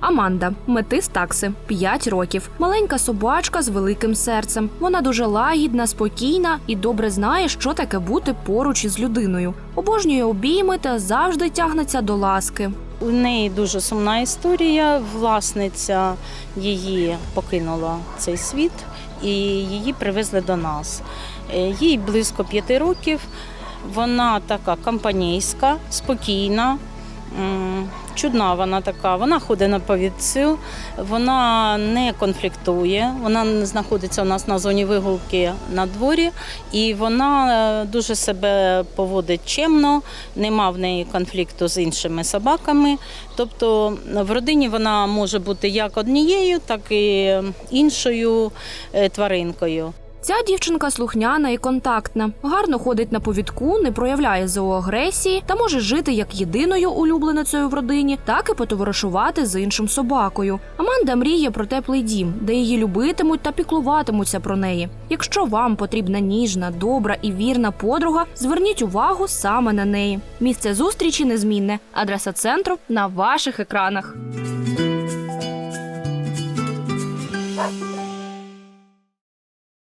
Аманда метис такси 5 років. Маленька собачка з великим серцем. Вона дуже лагідна, спокійна і добре знає, що таке бути поруч із людиною. Обожнює обійми та завжди тягнеться до ласки. У неї дуже сумна історія. Власниця її покинула цей світ і її привезли до нас. Е, Їй близько п'яти років. Вона така компанійська, спокійна. Чудна вона така, вона ходить на повідцю, вона не конфліктує, вона знаходиться у нас на зоні вигулки на дворі, і вона е, дуже себе поводить чемно, нема в неї конфлікту з іншими собаками. Тобто в родині вона може бути як однією, так і іншою е, тваринкою. Ця дівчинка слухняна і контактна, гарно ходить на повідку, не проявляє зооагресії та може жити як єдиною улюбленицею в родині, так і потоваришувати з іншим собакою. Аманда мріє про теплий дім, де її любитимуть та піклуватимуться про неї. Якщо вам потрібна ніжна, добра і вірна подруга, зверніть увагу саме на неї. Місце зустрічі незмінне. Адреса центру на ваших екранах.